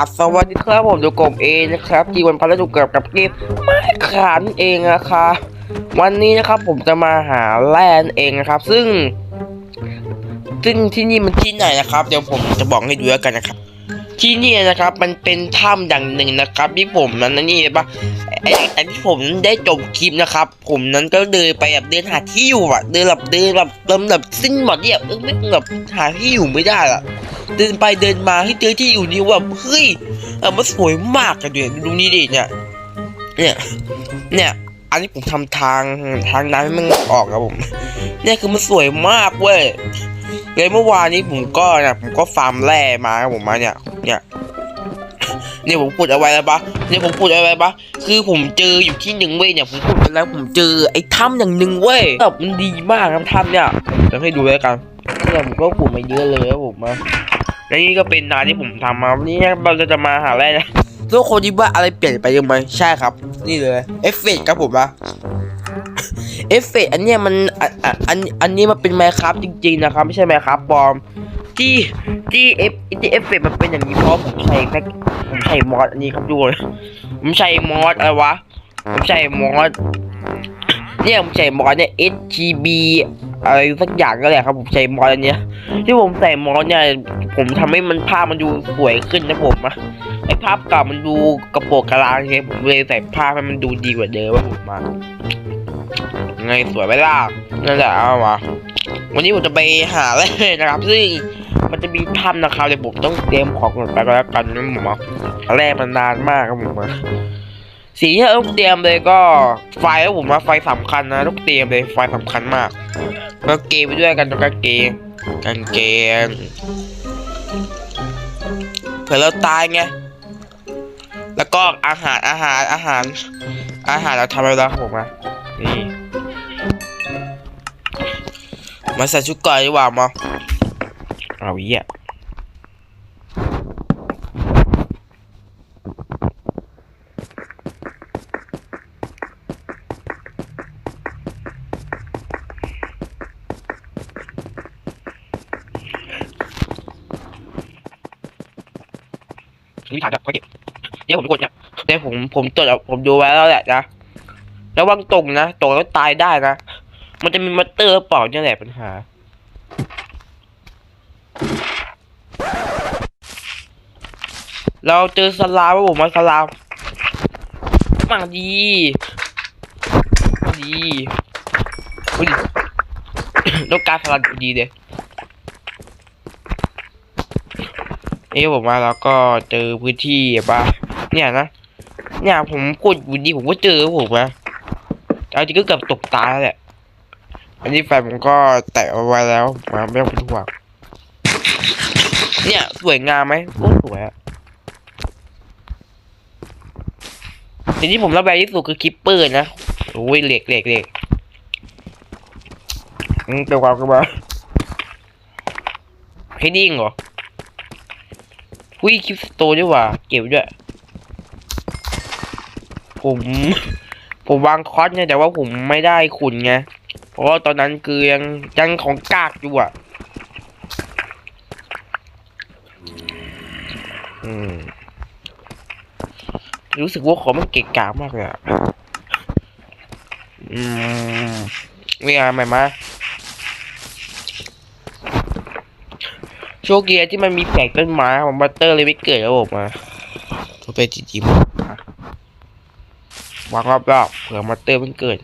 ครับ สวัสดีครับผมดูกมเองนะครับที่วันพันธุ์ถูกเกิดกับเกมไม่ขานเองนะคะวันนี้นะครับผมจะมาหาแลนเองนะครับ ซึ่ง ซึ่งที่นี่มันที่ไหนนะครับ เดี๋ยวผมจะบอกให้ดูแล้วกันนะครับ ที่นี่นะครับมันเป็นถ้ำอย่างหนึ่งนะครับ ที่ผมนั้นนี่ปะไอ้ไอ้ที่ผมได้จบคลิปนะครับ ผมนั้นก็เดินไปแบบเดินหาที่อยู่อะเดินแบบเดินแบบเดินแบบสิ้นหมดเนี่ยไม่แบบหาที่อยู่ไม่ได้อะเดินไปเดินมาให้เจอที่อยู่นี่ว่าเฮ้ยมันสวยมากเดี๋ยดูนี่ดิเนี่ย เนี่ยเนี่ยอันนี้ผมทำทางทางน้ำให้มันออกครับผม เนี่ยคือมันสวยมากเว้ยเลยเมื่อวานนี้ผมก็เนี่ยผมก็ฟาร์มแร่มาครับผมมาเนี่ย เนี่ยเนี่ยผมพูดเอาไว้แล้วปะเนี่ยผมพูดเอาไว้ปะคือผมเจออยู่ที่หนึ่งเว้ยเนี่ยผมพูดไปแล้วผมเจอไอ้ถ้ำอย่างหนึ่งเว้ยแบบมันดีมากครับถ้ำเนี่ยจะให้ดูแล้วกันเนี่ยผมก็ปลูกมาเยอะเลยครับผมมาและนี่ก็เป็นนาที่ผมทำมาวันนี้เราจะมาหาแร่นะทุกคนคิดว่าอะไรเปลี่ยนไปยังไหมใช่ครับ นี่เลยเอฟเฟกต์ครับผมนะเอฟเฟกต์อันเนี้ยมันอันอันอันอันนี้มันเป็นไมค์ครับจริงๆนะครับ ไม่ใช่ไมค์ครับปลอม ที่ที่เอฟที่เอฟเฟกมันเป็นอย่างนี้เพราะผมใช้แม็กผมใช้มอสอันนี้ครับดูเลยผมใช้มอสอะไรวะผมใช้มอสเนี่ยผมใช้มอสเนี่ย SGB อะไรสักอย่างก็แหละครับผมใช้มอสอันเนี้ย ที่ผมใส่มอสเนี่ยผมทำให้มันภาพมันดูสวยขึ้นนะผมอะไอภาพเก่ามันดูกระโปรงกระลางไงผมเลยใส่ภาพให้มันดูดีกว่าเดิมว่าผมมาไงสวยไหมล่ะนั่นแหละเอามาวันนี้ผมจะไปหาเลยนะครับ ซึ่ง มันจะมีถ้ำนะครับเดี๋ยวผมต้องเตรียมของก่อนไปก็แล้วกันนะผมอะแรกมันนานมากครับผมอะสีที่ต้องเตรียมเลยก็ไฟครับผมว่าไฟสำคัญนะต้องเตรียมเลยไฟสำคัญมากก็เกงไปด้วยกันก็เกงกางเกงเผื่อเราตายไงแล้วก็อาหารอาหารอาหาร อาหารเราทำไปแล้วครับผมอะนี่มาใส่ชุดก่อนดีกว่ามา เอาอีอะนี่ถายจากไว้เก็บเดี๋ยวผมกดเนี่ยเดี๋ยวผมผมตรวจผมดูไว้แล้วแหละนะระวังตกนะตกแล้วตายได้นะ มันจะมีมัตเตอร์เปล่าเนี่ยแหละปัญหา เราเจอสลามครับผมมาสลามมาดีมาดีอุ้ยต้องการสลัดดีเลยเอ้ผมมาแล้วก็เจอพื้นที่แบบว่าเนี่ยนะ เนี่ยผมพูดอยู่ดีผมก็เจอครับผมนะเอาจริงก็เกือบตกตายแล้วแหละ อันนี้แฟนผมก็แตะเอาไว้แล้วมาไม่ต้องเป็นห่วงเนี่ย สวยงามไหมโอ้สวยอะ ทีนี้ผมระบายที่สุดคือคิปเปอร์นะโอ้ยเหล็กเหล็กเหล็กอืมเดี๋ยวก่อนกันมาเฮดดิ้งเหรอหุ้ยคลิปสโตด้วยว่ะเก็บด้วย ผม ผมวางคอสเนี่ยแต่ว่าผมไม่ได้ขุนไงเพราะว่าตอนนั้นคือยังยังของกากอยู่อะ อืม รู้สึกว่าของมันเก่งกามากเลยอะอืมมีอะไรใหม่มาโชคดีที่มันมีแปลกต้นไม้ผมบัตเตอร์เลยไม่เกิดแล้วผมมาก็ไปจีจีมวางรอบๆเผื่อบัตเตอร์มันเกิด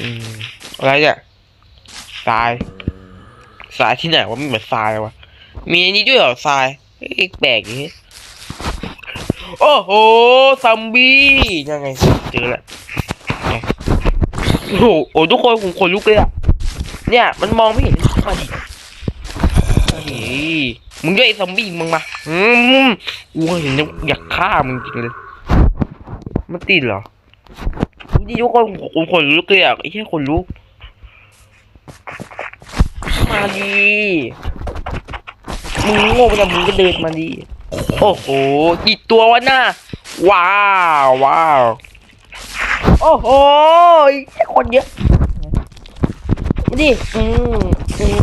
อืมอะไรเนี่ยทราย ทรายที่ไหนวะไม่เหมือนทรายวะมีอันนี้ด้วยเหรอทรายแปลกอย่างนี้โอ้โหซอมบี้ยังไงเจอแล้วโอ้โหทุกคนผมขนลุกเลยอะเนี่ย มันมองไม่เห็นมาดิมาดิมึงด้วยไอ้ซอมบี้มึงมาอืมกูเห็นอยากฆ่ามึงจริงเลยมันติดเหรอนี่ทุกคนผมขนลุกเลยอะไอ้แค่ขนลุก มาดีมึงโง่ไปแล้วมึงก็เดินมาดีโอ้โหกี่ตัววะหน้าว้าวว้าวโอ้โหไอ้คนเยอะมันดิอืมอืม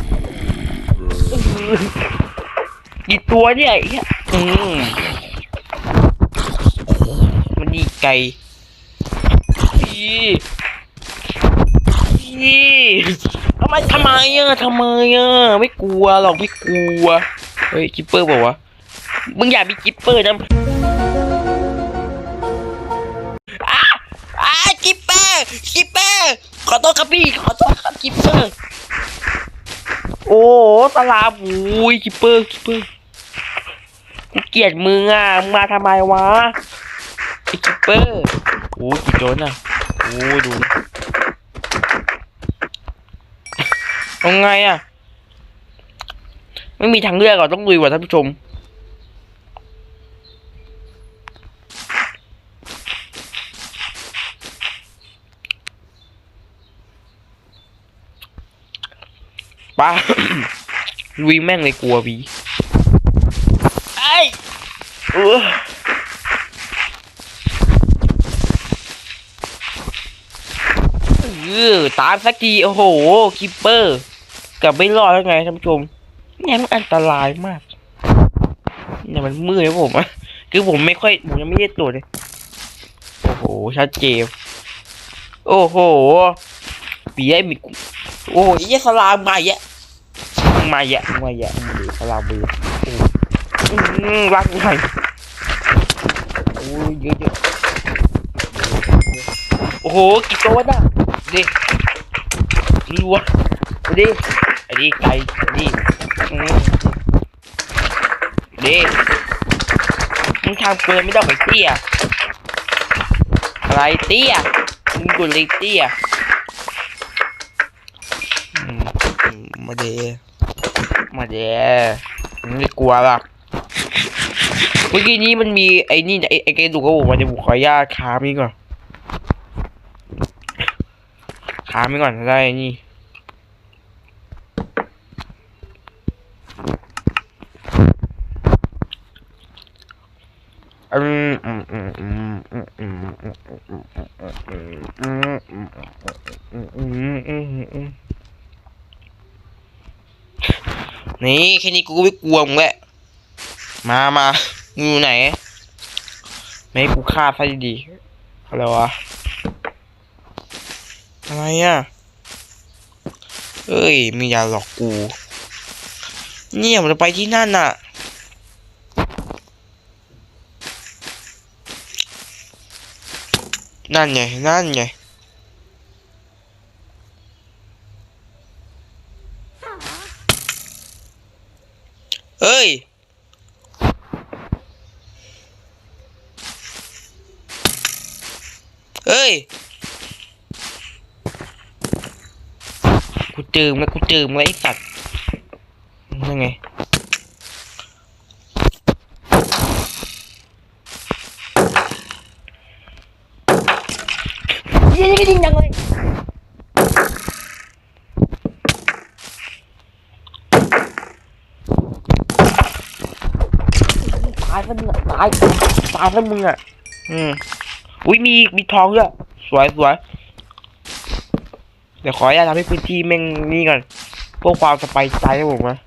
อืมกี่ตัวเนี่ยไอ้เหี้ยอืมมันดีไกลพี่พี่ ทำไมทำไมอะทำไมอะไม่กลัวหรอกไม่กลัว เฮ้ยกิปเปอร์บอกว่าวะมึงอย่ามีกิปเปอร์นะอ้าอ้ากิปเปอร์กิปเปอร์ขอโทษครับพี่ขอโทษครับกิปเปอร์ โอ้โหตลาดอุ้ยกิปเปอร์กิปเปอร์กูเกลียดมึงอะมึงมาทำไมวะไอ้กิปเปอร์โอ้ยกี่โจนอะโอ้ยดูนะ เอาไงอะ ไม่มีทางเลือกอะต้องลุยว่ะท่านผู้ชม ป้าลุยแม่งเลยกลัววีไอ้เออเออตามสักทีโอ้โหคิปเปอร์กับไม่รอดแล้วไงท่านผู้ชมเนี่ยมันอันตรายมากเนี่ยมันมืดนะผมอะคือผมไม่ค่อยผมยังไม่ได้ตรวจเลยโอ้โหชัดเจนโอ้โหปีไอ้มีโอ้โหไอ้สลามมาอีกแยะมาแยะมาแยะมาดูสลามบือโอ้อืมรักหน่โอ้ยเยอะเยอะโอ้โหกี่ตัวน่ะ ดิรัวดิไอ้ดิไก่ดิอืมดิมึงทำเกินไม่ต้องไปเตี้ยอะไรเตี้ยมึงกดเลยเตี้ยอืมอืมมาเดมาเด้ไม่กลัวหรอกเมื่อกี้นี้มันมีไอ้นี่ไอ้ไอ้กระดูกกระโหลกมันจะบุกขออนุญาตค้ามีก่อน ค้ามีก่อนได้ไอ้นี่อืมอืมอืมอืมอืมอืมอืมอืมอืมอืมอืมอืมอืมอืมอืมอืมนี่แค่นี้กูก็ไม่กลัวมึงแหละมามามึงอยู่ไหน ไม่กูฆ่าซะดีๆอะไรวะ อะไรอะ เอ้ยมึงอย่าหลอกกู เนี่ยมันจะไปที่นั่นน่ะ นั่นไง นั่นไงเอ้ยเอ้ย กูจืมแล้วกูจืมแล้วไอ้สัตว์ยังไงยิงยิงยังเลยตายซะมึงอะตายตายซะมึงอะอืมอุ้ยมีมีทองด้วยสวยสวยเดี๋ยวขออนุญาตทำให้พื้นที่แม่งนี่ก่อนเพื่อความสบายใจให้ผมนะ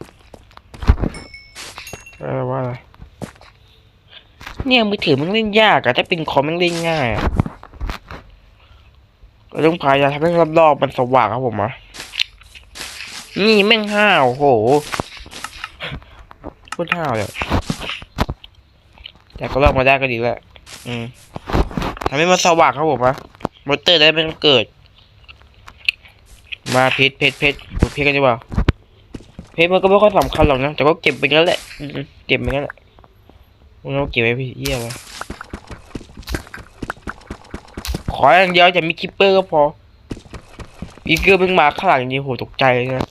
เออว่าอะไรเนี่ยมือถือมันเล่นยากอะถ้าเป็นคอมมันเล่นง่ายอะเราต้องพยายามทำให้รอบๆมันสว่างครับผมอะนี่แม่งห้าวโหโคตรห้าวเลยแต่ก็ลอกมาได้ก็ดีแล้วอืมทำให้มันสว่างครับผมอะมอเตอร์ได้ไม่ต้องเกิด มาเพชรเพชรเพชรดูเพชรกันดีกว่าเพชรมันก็ไม่ค่อยสำคัญหรอกนะ แต่ก็เก็บไปงั้นแหละเก็บไปงั้นแหละมึงเอาเก็บไว้พี่เยี่ยมเลยขออย่างเดียวจะมีคิปเปอร์ก็พออีเกอร์เพิ่งมาข้างหลังนี่โหตกใจเลยนะ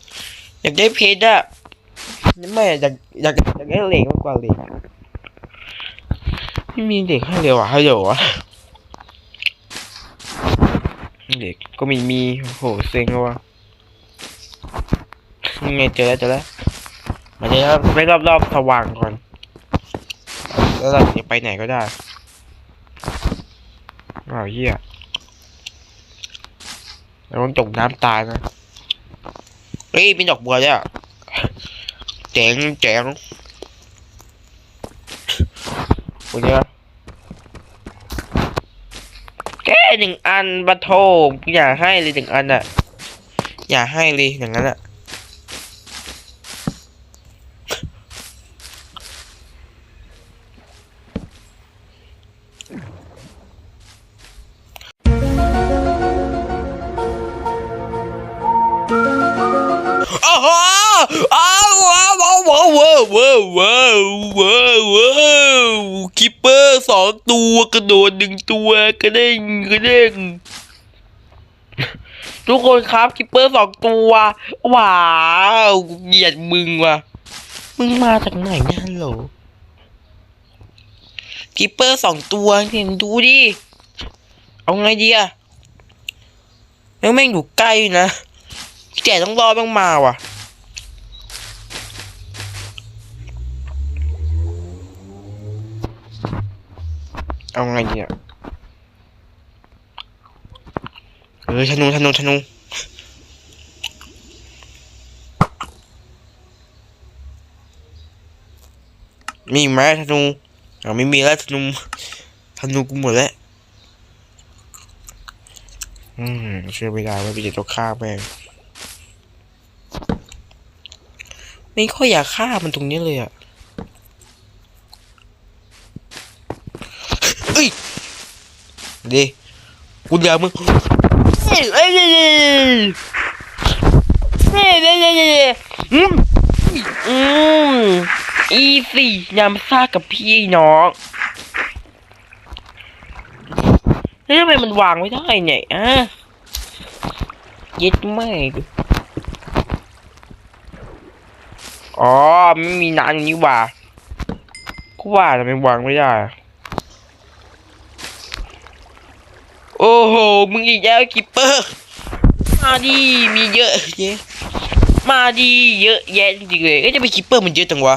อยากได้เพชรอะไม่อยากอยากอยากได้เหล็กมากกว่าเหล็กไม่มีเหล็กให้เร็วอะให้เร็วอะเหล็กก็มีมีโหเซ็งแล้วว่ะ ยังไงเจอแล้วเจอแล้วมาเจอแล้วไปรอบๆสว่างก่อน แล้วเราจะไปไหนก็ได้อ้าวเหี้ยเราต้องจมน้ำตายนะเฮ้ยมีดอกบัวด้วยเจ๋งเจ๋งโอเคปะแค่หนึ่งอันบัตโทอย่าให้เลยหนึ่งอันอะอย่าให้เลยอย่างนั้นอะาวว้าวว้าวว้าวว้าวคิปเปอร์สองตัวกระโดดหนึ่งตัวกระเด้งกระเด้งทุกคนครับคิปเปอร์สองตัวว้าวเหยียดมึงว่ะมึงมาจากไหนเนี่ยฮัลโหลคิปเปอร์สองตัวเห็นดูดิเอาไงดีอะแม่งแม่งอยู่ใกล้นะแกต้องรอแม่งมาว่ะ เอาไงเนี่ยเออธนูธนูธนูมีไหมธนูอ่าไม่มีแล้วธนูธนูกูหมดแล้วอืมเชื่อไม่ได้ว่าพี่จะต้องฆ่าแม่งไม่ค่อยอยากฆ่ามันตรงนี้เลยอะ ดิกูเดียวมึงเอ้ยนี่นี่นี่นี่อืมอืมอีสี่ยำซากับพี่น้องแล้วทำไมมันวางไม่ได้เนี่ยอะยึดไม่อ๋อไม่มีน้ำอย่างนี้ว่ะกูว่าทำไมวางไม่ได้ โอ้โห มึงอีกแล้วกิปเปอร์ มาดีมีเยอะเยอะมาดีเยอะแยะจริงๆเลยเอ้ยจะไปกิปเปอร์มันเยอะจังวะ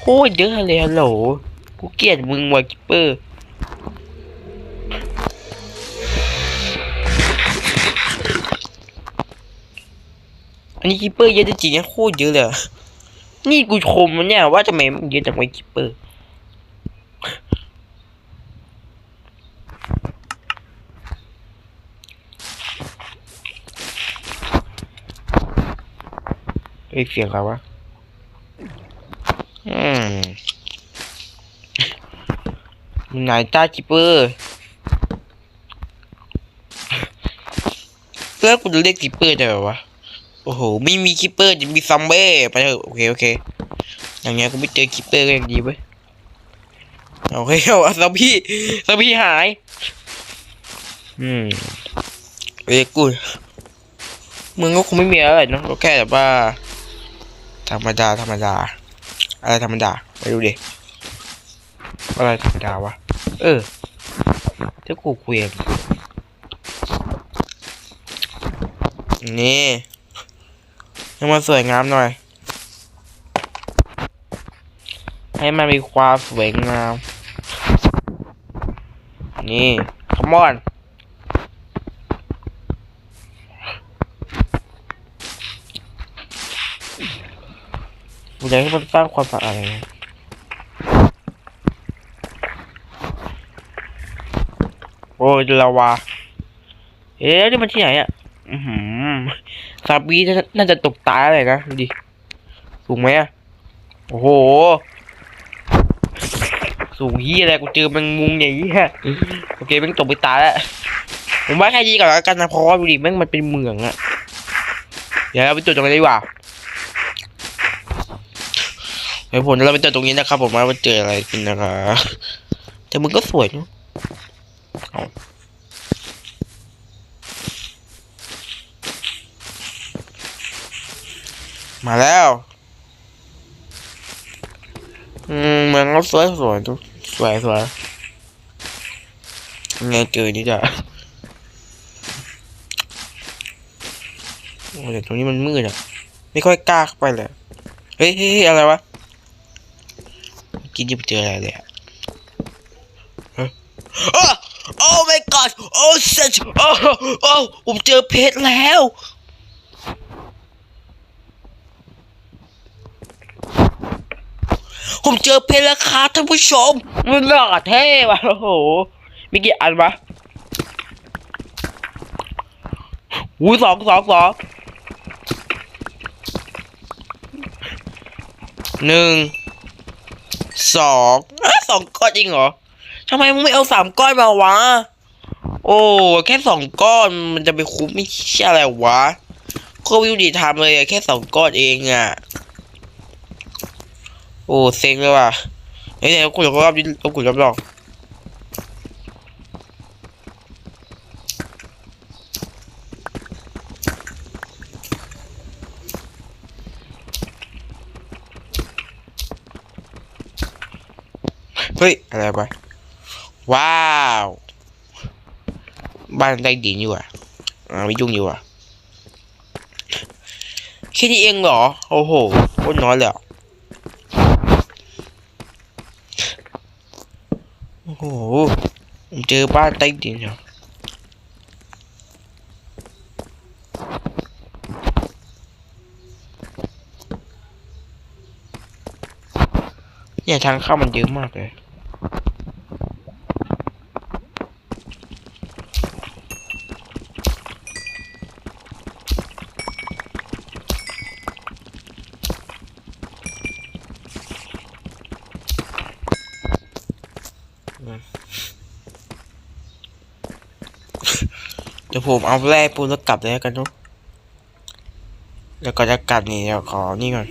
โคตรเยอะเลยฮัลโหล กูเกลียดมึงว่ะกิปเปอร์อันนี้กิปเปอร์เยอะจริงๆนะโคตรเยอะเลย นี่กูชมมันเนี่ยว่าทำไมมันเยอะจังไวะคิปเปอร์ เอ้ยเสียงใครวะอืมไหนต้าคิปเปอร์เพื่อนกูจะเรียกคิปเปอร์ได้เหรอวะโอ้โหไม่มีคิปเปอร์จะมีซัมเบ้ไปเถอะโอเคโอเคอย่างเงี้ยกูไม่เจอคิปเปอร์ก็ยังดีเว้ยโอเคเอาซัมพี่ซัมพี่หาย อืมเอ้ยกูมึงก็คงไม่มีอะไรเนะก็แค่แบบว่า ธรรมดาธรรมดา อะไรธรรมดาไปดูดิอะไรธรรมดาวะ เออถ้ากูคุยเองนี่ให้มันสวยงามหน่อย ให้มันมีความสวยงาม นี่ come on กูอยากให้มันสร้างความสะอาดอะไรโอ้ยลาวาเอ๊ะนี่มันที่ไหนอะอือหือซาบีน่าจะน่าจะตกตายอะไรนะดูดิสูงไหมอะโอ้โห สูงเฮียอะไรกูเจอแมงมุมอย่างเงี้ยโอเคแม่งตกไปตายแล้วผมว่าแค่นี้ก่อนแล้วกันนะเพราะว่าดูดิแม่งมันเป็นเมืองอะเดี๋ยวเราไปตรวจตรงนี้ดีกว่า เดี๋ยวผมเราไปตรวจตรงนี้นะครับ ผมว่ามันเจออะไรขึ้นนะครับแต่มึงก็สวยเนาะมาแล้วอืมมืองก็สวยสวยทุกสวยสวยไงเจอนี่จ้ะโอ้ยแต่ตรงนี้มันมืดอะ ไม่ค่อยกล้าเข้าไปเลย เฮ้ยเฮ้ยอะไรวะ กินยิบเจออะไรเลยฮะโอ้โอ้ my god โอ้ shit โอ้โอ้ผมเจอเพชรแล้วผมเจอเพชรแล้วครับท่านผู้ชมมันหล่อเท่ว่ะโอ้โหมีกี่อันวะอุ้ยสองสองสองหนึ่ง สองอะสองก้อนจริงเหรอทำไมมึงไม่เอาสามก้อนมาวะ โอ้ แค่สองก้อนมันจะไปคุ้มไม่ใช่อะไรวะโควิวดีทำเลยอะแค่สองก้อนเองอะโอ้เซ็งเลยว่ะเฮ้ยเดี๋ยวกูจะรอบนี้เอากูรอบ เฮ้ย อะไรวะว้าว บ้านใต้ดินอยู่อะอ่าไม่ยุ่งอยู่อะแค่นี้เองเหรอ โอ้โหโคตรน้อยเลยอะโอ้โหเจอบ้านใต้ดินเหรอเนี่ยทางเข้ามันเยอะมากเลย ดี๋ยวผมเอาแร่ปูนแล้วกลับเลยแล้วกันทุกแล้วก็จะกลับนี่เดี๋ยวขอนี่ก่อน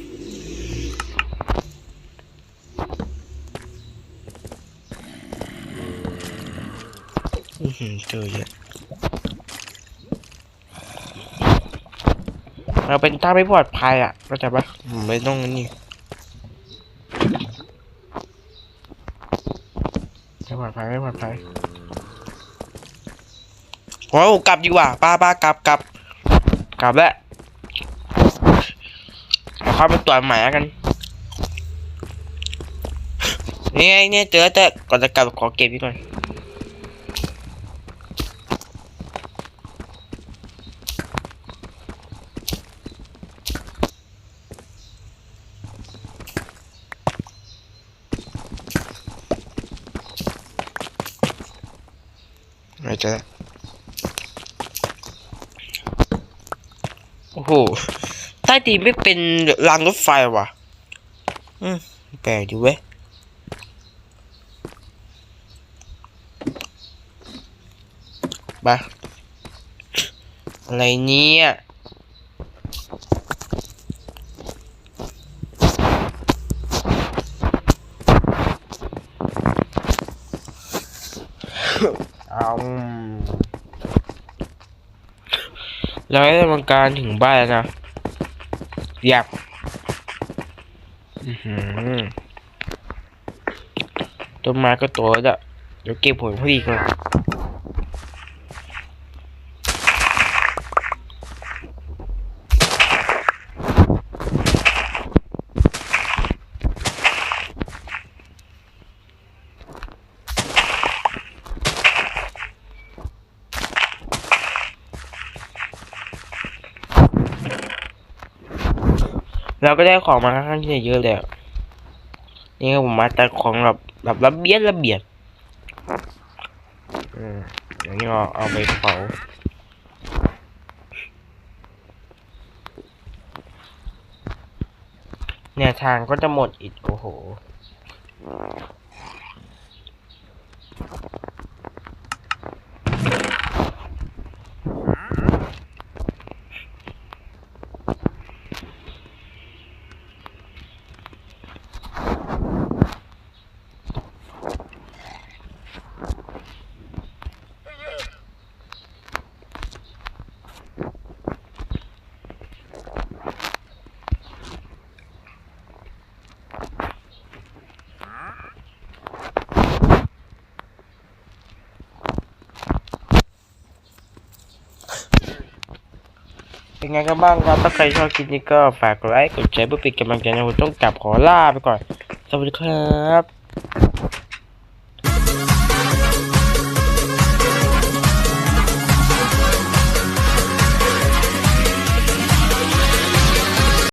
อือหือเจอเยอะเราเป็นท่าไม่ปลอดภัยอะเข้าใจปะผมไม่ต้องนี่ไม่ปลอดภัยไม่ปลอดภัย โอ้กลับดีกว่าป้าป้ากลับกลับกลับแล้วเอาเข้าไปตรวจหม่แล้วกันนี่ไงเนี่ยเจอแต่ก่อนจะกลับขอเก็บนี่ก่อนไม่เจอแล้ว โอ้โหใต้ดินไม่เป็นรางรถไฟว่ะ อืมแปลกดีเว้ยมาอะไรเนี่ยเอา เราได้ทำการถึงบ้านแล้วนะหยาบต้นไม้ก็โตแล้วอะเดี๋ยวเก็บผลผลิตก่อน เราก็ได้ของมาค่อนข้างที่จะเยอะเลยอะนี่ผมมาแต่ของแบบแบบระเบียดระเบียดอืมอย่างนี้เราเอาไปเผาเนี่ยทางก็จะหมดอีกโอ้โห เป็นไงกันบ้างครับถ้าใครชอบคลิปนี้ก็ฝากกดไลค์กดแชร์เพื่อเป็นกำลังใจในผมต้องกลับขอลาไปก่อน สวัสดีครับ